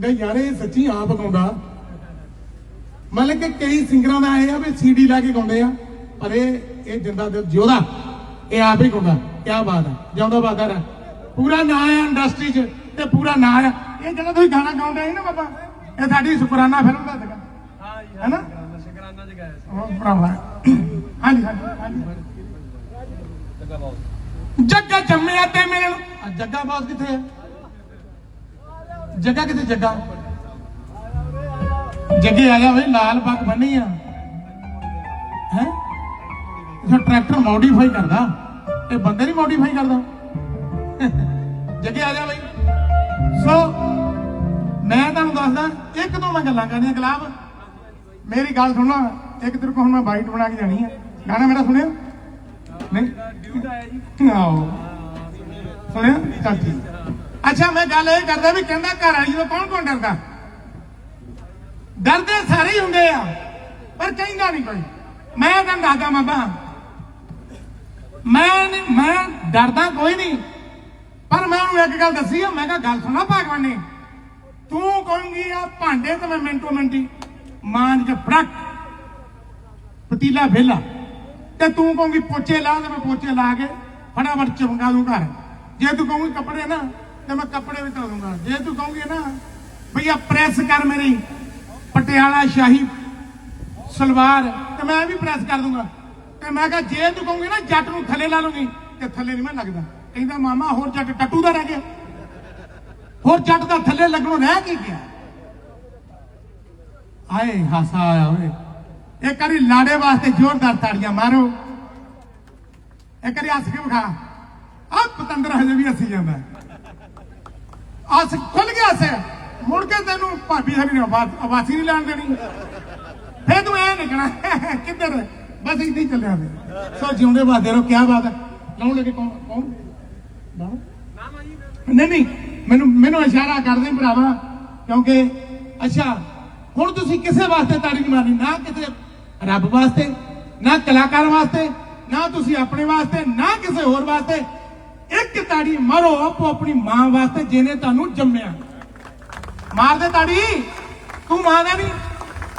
ਕਹਿੰਦਾ ਯਾਰ, ਇਹ ਸੱਚੀ ਆਪ ਗਾਉਂਦਾ। ਮਤਲਬ ਕਿ ਕਈ ਸਿੰਗਰਾਂ ਦਾ ਆਏ ਆ ਵੀ ਸੀਡੀ ਲਾ ਕੇ ਗਾਉਂਦੇ ਆ, ਪਰ ਇਹ ਇਹ ਜਿੰਦਾ ਦਿਲ ਜਿਉਦਾ। ਇਹ ਆਪ ਹੀ ਗਾਉਂਦਾ। ਕੀ ਬਾਤ ਹੈ ਜਿਉਂਦਾ ਬਾਦਰ ਹੈ ਪੂਰਾ ਨਾਂ ਆ ਇੰਡਸਟਰੀ 'ਚ ਤੇ ਪੂਰਾ ਨਾਂ ਆ। ਇਹ ਜਿਹੜਾ ਤੁਸੀਂ ਗਾਣਾ ਗਾਉਂਦੇ ਸੀ ਨਾ ਬਾਬਾ, ਇਹ ਸਾਡੀ ਸ਼ੁਕਰਾਨਾ ਫਿਲਮ ਦਾ ਸੀਗਾ। ਹਾਂ ਜੀ ਹੈਨਾ? ਸ਼ੁਕਰਾਨਾ ਚ ਗਾਇਆ ਸੀ ਉਹ ਭਰਾਵਾ। ਹਾਂਜੀ ਹਾਂਜੀ ਜੱਗਾ ਜੰਮਿਆ ਤੇ ਮਿਲਣ। ਜੱਗਾ ਬਾਸ ਕਿੱਥੇ ਹੈ ਜੱਗਾ ਕਿੱਥੇ ਜੱਗਾ? ਜੱਗੇ ਆ ਗਿਆ ਬਈ ਲਾਲ ਪੱਗ ਬੰਨੀ ਆ। ਹੈ? ਇਹ ਟਰੈਕਟਰ ਮੋਡੀਫਾਈ ਕਰਦਾ ਇਹ ਬੰਦੇ ਨਹੀਂ ਮੋਡੀਫਾਈ ਕਰਦਾ। ਜੱਗੇ ਆ ਜਾ ਬਈ। ਸੋ ਮੈਂ ਤੁਹਾਨੂੰ ਦੱਸਦਾ ਇੱਕ ਤੋਂ ਮੈਂ ਗੱਲਾਂ ਕਰਨੀਆਂ ਗੁਲਾਬ ਮੇਰੀ ਗੱਲ ਸੁਣੋ ਇੱਕ ਤੇਰੇ ਕੋਲ ਹੁਣ ਮੈਂ ਬਾਈਟ ਬਣਾ ਕੇ ਜਾਣੀ ਆ। ਗਾਣਾ ਮੇਰਾ ਸੁਣਿਆ? ਨਹੀਂ? ਡਿਊਟ ਆਇਆ ਜੀ। ਆਓ ਸੁਣਿਆ? ਚੱਲ ਠੀਕ। ਅੱਛਾ, ਮੈਂ ਗੱਲ ਇਹ ਕਰਦਾ ਵੀ ਕਹਿੰਦਾ ਘਰ ਵਾਲੀ ਤੋਂ ਕੌਣ ਕੌਣ ਡਰਦਾ? ਡਰਦੇ ਸਾਰੇ ਹੀ ਹੁੰਦੇ ਆ, ਪਰ ਕਹਿੰਦਾ ਨਹੀਂ ਕੋਈ। ਮੈਂ ਤਾਂ ਦਾਦਾ ਮਾਬਾ ਮੈਂ ਮੈਂ ਡਰਦਾ ਕੋਈ ਨਹੀਂ ਪਰ ਮੈਂ ਉਹਨੂੰ ਇੱਕ ਗੱਲ ਦੱਸੀ ਆ, ਮੈਂ ਕਿਹਾ ਗੱਲ ਸੁਣਾ ਭਗਵਾਨ ਨੇ ਤੂੰ ਕਹੂੰਗੀ ਆ ਭਾਂਡੇ ਤੇ ਮੈਂ ਮਿੰਟੋ ਮਿੰਟੀ ਮਾਂਜ ਕੇ ਫੜਕ, ਪਤੀਲਾ ਵਿਹਲਾ ਤੇ ਤੂੰ ਕਹੂੰਗੀ ਪੋਚੇ ਲਾ ਤੇ ਮੈਂ ਪੋਚੇ ਲਾ ਕੇ ਫਟਾਫਟ ਚਮਕਾ ਦੂੰ ਘਰ। ਜੇ ਤੂੰ ਕਹੂੰਗੀ ਕੱਪੜੇ ਨਾ ਤੇ ਮੈਂ ਕੱਪੜੇ ਵੀ ਧੋ ਦੂੰਗਾ। ਜੇ ਤੂੰ ਕਹੂੰਗੀ ਨਾ, ਭਈਆ ਪ੍ਰੈਸ ਕਰ ਮੇਰੀ, ਪਟਿਆਲਾ ਸ਼ਾਹੀ ਸਲਵਾਰ, ਤੇ ਮੈਂ ਵੀ ਪ੍ਰੈਸ ਕਰ ਦੂੰਗਾ। ਤੇ ਮੈਂ ਕਿਹਾ, ਜੇ ਤੂੰ ਕਹੂੰਗੀ ਨਾ, ਜੱਟ ਨੂੰ ਥੱਲੇ ਲਾ ਲੂੰਗੀ, ਤੇ ਥੱਲੇ ਨਹੀਂ ਮੈਂ ਲੱਗਦਾ। ਕਹਿੰਦਾ, ਮਾਮਾ, ਹੋਰ ਜੱਟ ਟੱਟੂ ਦਾ ਰਹਿ ਗਿਆ। ਹੋਰ ਜੱਟ ਦਾ ਥੱਲੇ ਲੱਗਣੋਂ ਰਹਿ ਕੀ ਗਿਆ? ਆਏ, ਹਾਸਾ ਆਇਆ ਓਏ। ਇੱਕ ਵਾਰੀ ਲਾੜੇ ਵਾਸਤੇ ਜ਼ੋਰਦਾਰ ਤਾੜੀਆਂ ਮਾਰੋ। ਇੱਕ ਵਾਰੀ ਹੱਸ ਕੇ ਵਿਖਾ। ਆ ਪਤੰਦਰ ਹਜੇ ਵੀ ਹੱਸੀ ਜਾਂਦਾ। ਹੱਸ ਖੁੱਲ ਗਿਆ ਸੇ ਮੁੜ ਕੇ ਤੈਨੂੰ ਭਾਬੀ ਹਰੀ ਨੇ ਆਵਾਜ਼ ਨਹੀਂ ਲੈਣ ਦੇਣੀ। ਫੇਰ ਤੂੰ ਐ ਨਿਕਣਾ ਕਿੱਧਰ? ਬਸ ਇੱਥੇ ਹੀ ਚੱਲਿਆ ਫੇ ਸੋ ਜਿਉਂਦੇ ਬਾਦੇ ਰੋ ਕੀ ਬਾਤ ਹੈ। ਲਾਉਣ ਲੱਗੇ ਕੌਣ ਕੌਣ? ਨਹੀਂ ਨਹੀਂ, ਮੈਨੂੰ ਮੈਨੂੰ ਇਸ਼ਾਰਾ ਕਰਦੇ ਭਰਾਵਾ, ਕਿਉਂਕਿ, ਅੱਛਾ, ਹੁਣ ਤੁਸੀਂ ਕਿਸੇ ਵਾਸਤੇ ਤਾੜੀ ਨਹੀਂ ਮਾਰਨੀ, ਨਾ ਕਿਸੇ ਰੱਬ ਵਾਸਤੇ, ਨਾ ਕਲਾਕਾਰ ਵਾਸਤੇ, ਨਾ ਤੁਸੀਂ ਆਪਣੇ ਵਾਸਤੇ, ਨਾ ਕਿਸੇ ਹੋਰ ਵਾਸਤੇ। ਇੱਕ ਤਾੜੀ ਮਾਰੋ ਆਪੋ ਆਪਣੀ ਮਾਂ ਵਾਸਤੇ ਜਿਹਨੇ ਤੁਹਾਨੂੰ ਜੰਮਿਆ। ਮਾਰ ਦੇ ਤਾੜੀ? ਤੂੰ ਮਾਂ ਦਾ ਨਹੀਂ।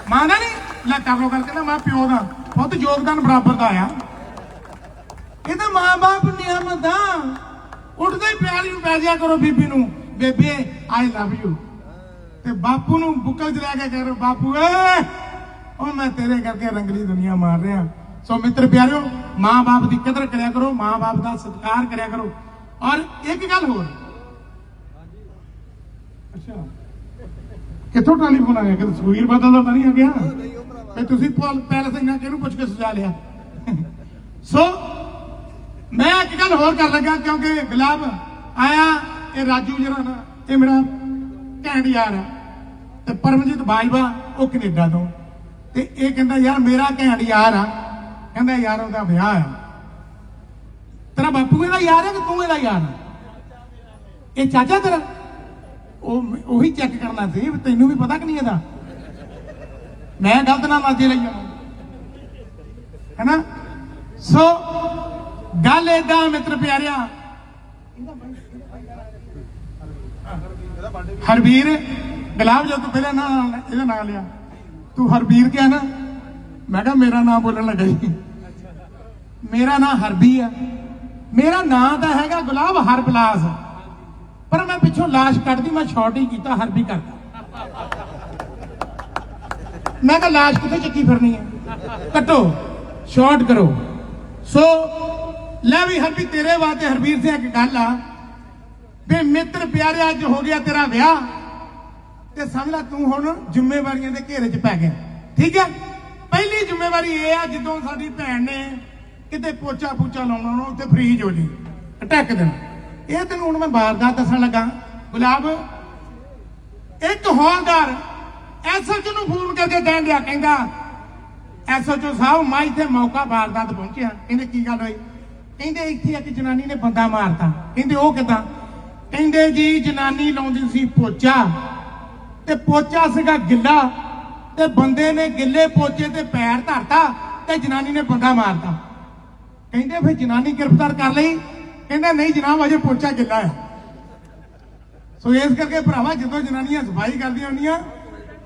ਮਾਂ ਦਾ ਨਹੀਂ? ਲੈ ਕਰ ਲੋ ਗੱਲ, ਕਹਿੰਦਾ ਮੈਂ ਪਿਓ ਦਾ। ਬਹੁਤ ਯੋਗਦਾਨ ਬਰਾਬਰ ਦਾ ਆ। ਇਹ ਤਾਂ ਮਾਂ-ਬਾਪ ਨਿਆਮਤਾਂ ਉੱਠਦੇ ਹੀ ਪਿਆਰੀ ਨੂੰ ਪੈ ਜਿਆ ਕਰੋ ਬੀਬੀ ਨੂੰ। ਬੇਬੇ ਆਈ ਲਵ ਯੂ ਤੇ ਬਾਪੂ ਨੂੰ ਬੁੱਕਲ ਚ ਲੈ ਕੇ ਕਹਿ ਬਾਪੂ ਏ, ਉਹ ਮੈਂ ਤੇਰੇ ਕਰਕੇ ਰੰਗਲੀ ਦੁਨੀਆ ਮਾਰ ਰਿਹਾ। ਸੋ ਮਿੱਤਰ ਪਿਆਰਿਓ, ਮਾਂ-ਬਾਪ ਦੀ ਕਦਰ ਕਰਿਆ ਕਰੋ, ਮਾਂ-ਬਾਪ ਦਾ ਸਤਿਕਾਰ ਕਰਿਆ ਕਰੋ। ਔਰ ਇੱਕ ਗੱਲ ਹੋਰ। ਅੱਛਾ। ਕਿੱਥੋਂ ਟੈਲੀਫੋਨ ਆ ਗਿਆ ਕਿ ਸੁਖਵੀਰ ਬਾਦਲ ਦਾ ਨਹੀਂ ਆ ਗਿਆ? ਤੇ ਤੁਸੀਂ ਪੈਲਸ ਇਹਨਾਂ ਕਿਹਨੂੰ ਪੁੱਛ ਕੇ ਸਜਾ ਲਿਆ? ਸੋ, ਮੈਂ ਇੱਕ ਗੱਲ ਹੋਰ ਕਰ ਲੱਗਾ, ਕਿਉਂਕਿ ਗੁਲਾਬ ਆਇਆ, ਇਹ ਰਾਜੂ ਜਿਹੜਾ ਇਹ ਮੇਰਾ ਘੈਂਟ ਯਾਰ ਹੈ। ਤੇ ਪਰਮਜੀਤ ਬਾਜਵਾ, ਉਹ ਕੈਨੇਡਾ ਤੋਂ। ਤੇ ਇਹ ਕਹਿੰਦਾ, ਯਾਰ, ਮੇਰਾ ਘੈਂਟ ਯਾਰ ਆ। ਕਹਿੰਦਾ ਯਾਰ ਉਹਦਾ ਵਿਆਹ ਆ। ਤੇਰਾ ਬਾਪੂ ਇਹਦਾ ਯਾਰ ਹੈ ਕਿ ਤੂੰ ਇਹਦਾ ਯਾਰ ਹੈ? ਇਹ ਚਾਚਾ ਤੇਰਾ? ਉਹ ਉਹੀ ਚੈੱਕ ਕਰਨਾ ਸੀ ਤੈਨੂੰ ਵੀ ਪਤਾ ਕਿ ਨਹੀਂ ਇਹਦਾ? ਮੈਂ ਗਲਤ ਨਾ ਲਾਜੇ ਲਈ ਜਾਵਾਂ ਹੈਨਾ? ਸੋ, ਗੱਲ ਏਦਾਂ ਮਿੱਤਰ ਪਿਆਰਿਆ। ਹਰਬੀਰ, ਗੁਲਾਬ ਜੋ ਤੂੰ ਪਹਿਲਾਂ ਨਾਂ ਇਹਦਾ ਨਾਂ ਲਿਆ। ਤੂੰ ਹਰਵੀਰ ਕਿਹਾ ਨਾ? ਮੈਂ ਕਿਹਾ ਮੇਰਾ ਨਾਮ ਬੋਲਣ ਲੱਗਾ ਜੀ। ਮੇਰਾ ਨਾਂ ਹਰਬੀ ਆ ਮੇਰਾ ਨਾਂ ਤਾਂ ਹੈਗਾ ਗੁਲਾਬ ਹਰਬਲਾਸ। ਪਰ ਮੈਂ ਪਿੱਛੋਂ ਲਾਸ਼ ਕੱਢਦੀ, ਮੈਂ ਸ਼ਾਰਟ ਹੀ ਕੀਤਾ, ਹਰਬੀ ਕਰਦਾ ਮੈਂ ਕਿਹਾ, ਲਾਸ਼ ਕਿੱਥੇ ਚੱਕੀ ਫਿਰਨੀ ਹੈ? ਕੱਟੋ ਸ਼ਾਰਟ ਕਰੋ। ਸੋ ਲੈ ਵੀ ਹਰਬੀ, ਤੇਰੇ ਵਾਸਤੇ ਹਰਬੀਰ ਸਿੰਘ ਇੱਕ ਗੱਲ ਆ। ਵੀ ਮਿੱਤਰ ਪਿਆਰੇ, ਅੱਜ ਹੋ ਗਿਆ ਤੇਰਾ ਵਿਆਹ। ਤੇ ਸਮਝ ਲੈ, ਤੂੰ ਹੁਣ ਜ਼ਿੰਮੇਵਾਰੀਆਂ ਦੇ ਘੇਰੇ 'ਚ ਪੈ ਗਿਆ। ਠੀਕ ਹੈ? ਪਹਿਲੀ ਜ਼ਿੰਮੇਵਾਰੀ ਇਹ ਆ, ਜਦੋਂ ਸਾਡੀ ਭੈਣ ਨੇ ਕਿਤੇ ਪੋਚਾ ਪੂਚਾ ਲਾਉਣਾ ਉਹਨੂੰ ਉੱਤੇ ਫ੍ਰੀਜ ਹੋ ਜੀ ਅਟੈਕ ਦੇਣਾ। ਇਹ ਤੈਨੂੰ ਹੁਣ ਮੈਂ ਵਾਰਦਾਤ ਦੱਸਣ ਲੱਗਾ। ਗੁਲਾਬ, ਇੱਕ ਹੌਲਦਾਰ ਐਸਐਚਓ ਨੂੰ ਫੋਨ ਕਰਕੇ ਕਹਿਣ ਡਿਆ, ਕਹਿੰਦਾ ਐਸਐਚਓ ਸਾਹਿਬ, ਮੈਂ ਇੱਥੇ ਮੌਕਾ ਵਾਰਦਾਤ ਪਹੁੰਚਿਆ। ਕਹਿੰਦੇ, ਕੀ ਗੱਲ ਹੋਈ? ਕਹਿੰਦੇ, ਇੱਥੇ ਇੱਕ ਜਨਾਨੀ ਨੇ ਬੰਦਾ ਮਾਰਤਾ। ਕਹਿੰਦੇ, ਉਹ ਕਿਦਾਂ? ਕਹਿੰਦੇ, ਜੀ, ਜਨਾਨੀ ਲਾਉਂਦੀ ਸੀ ਪੋਚਾ, ਤੇ ਪੋਚਾ ਸੀਗਾ ਗਿੱਲਾ, ਤੇ ਬੰਦੇ ਨੇ ਗਿੱਲੇ ਪੋਚੇ ਤੇ ਪੈਰ ਧਰਤਾ, ਤੇ ਜਨਾਨੀ ਨੇ ਬੰਦਾ ਮਾਰਤਾ। ਕਹਿੰਦੇ ਫਿਰ ਜਨਾਨੀ ਗ੍ਰਿਫਤਾਰ ਕਰ ਲਈ। ਕਹਿੰਦਾ ਨਹੀਂ ਜਨਾਬ, ਅਜੇ ਪੋਚਾ ਗਿੱਲਾ ਹੈ। ਸੋ ਇਸ ਕਰਕੇ ਭਰਾਵਾ, ਜਦੋਂ ਜਨਾਨੀਆਂ ਸਫ਼ਾਈ ਕਰਦੀਆਂ ਹੁੰਦੀਆਂ,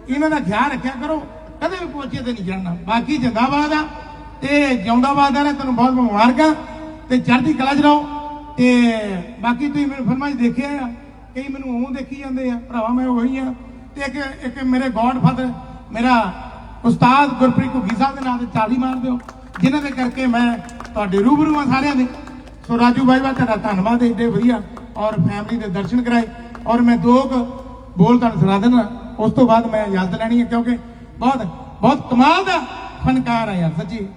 ਇਹਨਾਂ ਦਾ ਖਿਆਲ ਰੱਖਿਆ ਕਰੋ, ਕਦੇ ਵੀ ਪੋਚੇ ਤੇ ਨਹੀਂ ਚੜਨਾ ਬਾਕੀ ਜਿੰਦਾਬਾਦ ਆ, ਤੇ ਜਿਉਂਦਾਬਾਦ ਆ ਤੈਨੂੰ ਬਹੁਤ ਬਹੁਤ ਮੁਬਾਰਕਾਂ। ਤੇ ਚੜ੍ਹਦੀ ਕਲਾ 'ਚ ਰਹੋ। ਤੇ ਬਾਕੀ ਤੁਸੀਂ ਮੇਰੇ ਫਿਲਮਾਂ 'ਚ ਦੇਖਿਆ ਆ, ਕਈ ਮੈਨੂੰ ਉਹ ਦੇਖੀ ਜਾਂਦੇ ਆ। ਭਰਾਵਾ, ਮੈਂ ਉਹੀ ਆ। ਤੇ ਇੱਕ ਇੱਕ ਮੇਰੇ ਗੋਡਫਾਦਰ ਮੇਰਾ ਉਸਤਾਦ ਗੁਰਪ੍ਰੀਤ ਘੁੱਗੀ ਸਾਹਿਬ ਦੇ ਨਾਂ ਤੇ ਚਾਲੀ ਮਾਰ ਦਿਓ, ਜਿਨ੍ਹਾਂ ਦੇ ਕਰਕੇ ਮੈਂ ਤੁਹਾਡੇ ਰੂਬਰੂ ਆ ਸਾਰਿਆਂ ਦੇ। ਸੋ ਰਾਜੂ ਬਾਈ ਵਾ ਤੁਹਾਡਾ ਧੰਨਵਾਦ ਏਡੇ ਵਧੀਆ। ਔਰ ਫੈਮਿਲੀ ਦੇ ਦਰਸ਼ਨ ਕਰਾਏ। ਔਰ ਮੈਂ ਦੋ ਕੁ ਬੋਲ ਤੁਹਾਨੂੰ ਸੁਣਾ ਦੇਣਾ ਉਸ ਤੋਂ ਬਾਅਦ ਮੈਂ ਇਜਾਜ਼ਤ ਲੈਣੀ ਹੈ, ਕਿਉਂਕਿ ਬਹੁਤ ਬਹੁਤ ਕਮਾਲ ਦਾ ਫਨਕਾਰ ਆ ਯਾਰ, ਸੱਚੀ।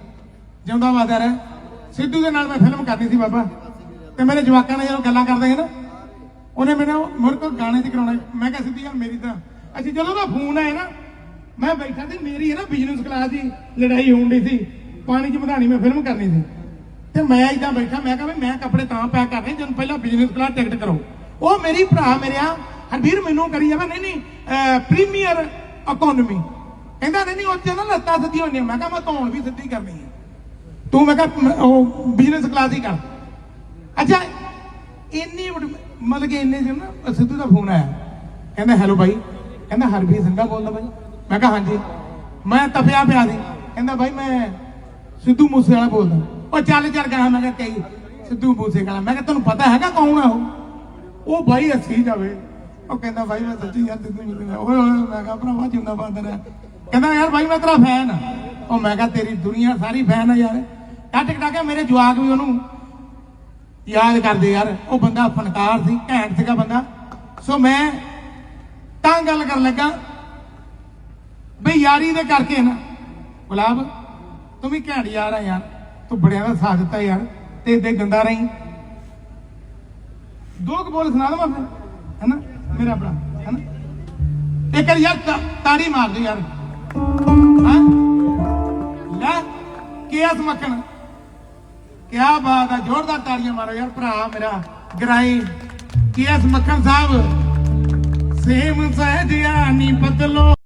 ਜਿਉਂਦਾ ਵਾਦਾ ਰਹਿ। ਸਿੱਧੂ ਦੇ ਨਾਲ ਮੈਂ ਫਿਲਮ ਕਰਨੀ ਸੀ ਬਾਬਾ। ਤੇ ਮੇਰੇ ਜਵਾਕਾਂ ਨੇ ਜਦੋਂ ਗੱਲਾਂ ਕਰਦੇ ਸੀ ਨਾ, ਉਹਨੇ ਮੈਨੂੰ ਮੁੜ ਕੋ ਗਾਣੇ ਚ ਕਰਾਉਣਾ। ਮੈਂ ਕਿਹਾ, ਸਿੱਧੀ ਯਾਰ, ਮੇਰੀ ਤਾਂ ਅਸੀਂ ਜਦੋਂ ਉਹਦਾ ਫੋਨ ਆਇਆ ਨਾ, ਮੈਂ ਬੈਠਾ ਤੇ ਮੇਰੀ ਹੈ ਨਾ ਬਿਜ਼ਨਸ ਕਲਾਸ ਦੀ ਲੜਾਈ ਹੋਣ ਦੀ ਸੀ। ਪਾਣੀ ਚ ਵਧਾਣੀ ਮੈਂ ਫਿਲਮ ਕਰਨੀ ਸੀ। ਤੇ ਮੈਂ ਇਦਾਂ ਬੈਠਾ, ਮੈਂ ਕਿਹਾ ਵੀ ਮੈਂ ਕੱਪੜੇ ਤਾਂ ਪੈਕ ਕਰਨੇ ਜਦੋਂ ਪਹਿਲਾਂ ਬਿਜ਼ਨਸ ਕਲਾਸ ਟਿਕਟ ਕਰੋ। ਉਹ ਮੇਰੀ ਭਰਾ ਮੇਰਿਆ ਹਰਵੀਰ ਮੈਨੂੰ ਕਰੀ ਜਾਵੇ ਨਹੀਂ ਨਹੀਂ ਪ੍ਰੀਮੀਅਰ ਇਕਨੋਮੀ ਕਹਿੰਦਾ, ਨਹੀਂ ਨਹੀਂ, ਉੱਥੇ ਨਾ ਲੱਤਾਂ ਸਿੱਧੀਆਂ ਹੁੰਦੀਆਂ। ਮੈਂ ਕਿਹਾ, ਮੈਂ ਧੌਣ ਵੀ ਸਿੱਧੀ ਕਰਨੀ ਹੈ ਤੂੰ ਮੈਂ ਕਿਹਾ ਉਹ ਬਿਜ਼ਨਸ ਕਲਾਸ ਹੀ ਕਰ। ਅੱਛਾ, ਇੰਨੀ ਮਤਲਬ ਕਿ ਇੰਨੇ ਦਿਨ ਨਾ ਸਿੱਧੂ ਦਾ ਫੋਨ ਆਇਆ। ਕਹਿੰਦਾ ਹੈਲੋ ਬਾਈ ਕਹਿੰਦਾ ਹਰਵੀਰ ਸਿੰਘਾ ਬੋਲਦਾ ਬਾਈ ਮੈਂ ਕਿਹਾ, ਹਾਂਜੀ। ਮੈਂ ਤਪਿਆ ਪਿਆ ਸੀ। ਕਹਿੰਦਾ ਬਾਈ ਮੈਂ ਸਿੱਧੂ ਮੂਸੇ ਵਾਲਾ ਬੋਲਦਾ। ਉਹ ਚੱਲ ਚੱਲ ਗਾ ਮੈਂ ਕਿਹਾ ਕਈ ਸਿੱਧੂ ਮੂਸੇ ਵਾਲਾ ਮੈਂ ਕਿਹਾ ਤੈਨੂੰ ਪਤਾ ਹੈਗਾ ਕੌਣ ਆ ਉਹ? ਉਹ ਬਾਈ ਹੱਸੀ ਜਾਵੇ। ਉਹ ਕਹਿੰਦਾ, ਬਾਈ, ਮੈਂ ਸੱਚੀ ਯਾਰ ਸਿੱਧੂ ਮੂਸੇ ਓਏ ਓਏ, ਮੈਂ ਕਿਹਾ, ਭਰਾਵਾ ਜਿੰਦਾ ਬਾਦਰ ਹੈ ਕਹਿੰਦਾ, ਯਾਰ ਬਾਈ, ਮੈਂ ਤੇਰਾ ਫੈਨ ਆ। ਉਹ ਮੈਂ ਕਿਹਾ, ਤੇਰੀ ਦੁਨੀਆ ਸਾਰੀ ਫੈਨ ਆ ਯਾਰ। ਕੱਟ ਕਟਾ ਕੇ ਮੇਰੇ ਜਵਾਕ ਵੀ ਉਹਨੂੰ ਯਾਦ ਕਰਦੇ ਯਾਰ। ਉਹ ਬੰਦਾ ਫਨਕਾਰ ਸੀ, ਘੈਂਟ ਸੀਗਾ ਬੰਦਾ। ਸੋ ਮੈਂ ਤਾਂ ਗੱਲ ਕਰਨ ਲੱਗਾ, ਬਈ ਯਾਰੀ ਦੇ ਕਰਕੇ ਨਾ, ਗੁਲਾਬ, ਤੂੰ ਵੀ ਘੈਂਟ ਯਾਰ ਆ ਯਾਰ। ਤੂੰ ਬੜਿਆਂ ਦਾ ਸਾਥ ਦਿੱਤਾ ਯਾਰ, ਤੇ ਇਦਾਂ ਗੰਦਾ ਰਹੀ। ਦੋ ਕੁ ਬੋਲ ਸੁਣਾ ਦਵਾਂ ਫਿਰ, ਹੈਨਾ? ਮੇਰਾ ਭਰਾ, ਹੈਨਾ? ਇੱਕ ਵਾਰੀ ਯਾਰ ਤਾ- ਤਾੜੀ ਮਾਰ ਦੇ ਯਾਰ। ਹਾਂ? ਲੈ ਕੇਸ ਮੱਖਣ ਕਿਆ ਬਾਤ ਆ, ਜ਼ੋਰਦਾਰ ਤਾੜੀਆਂ ਮਾਰੋ ਯਾਰ ਭਰਾ ਮੇਰਾ, ਗਰਾਈ। ਕੇਸ ਮੱਖਣ ਸਾਹਿਬ? ਸੇਮ ਸਹਿਜਿਆ ਨੀ ਬਦਲੋ।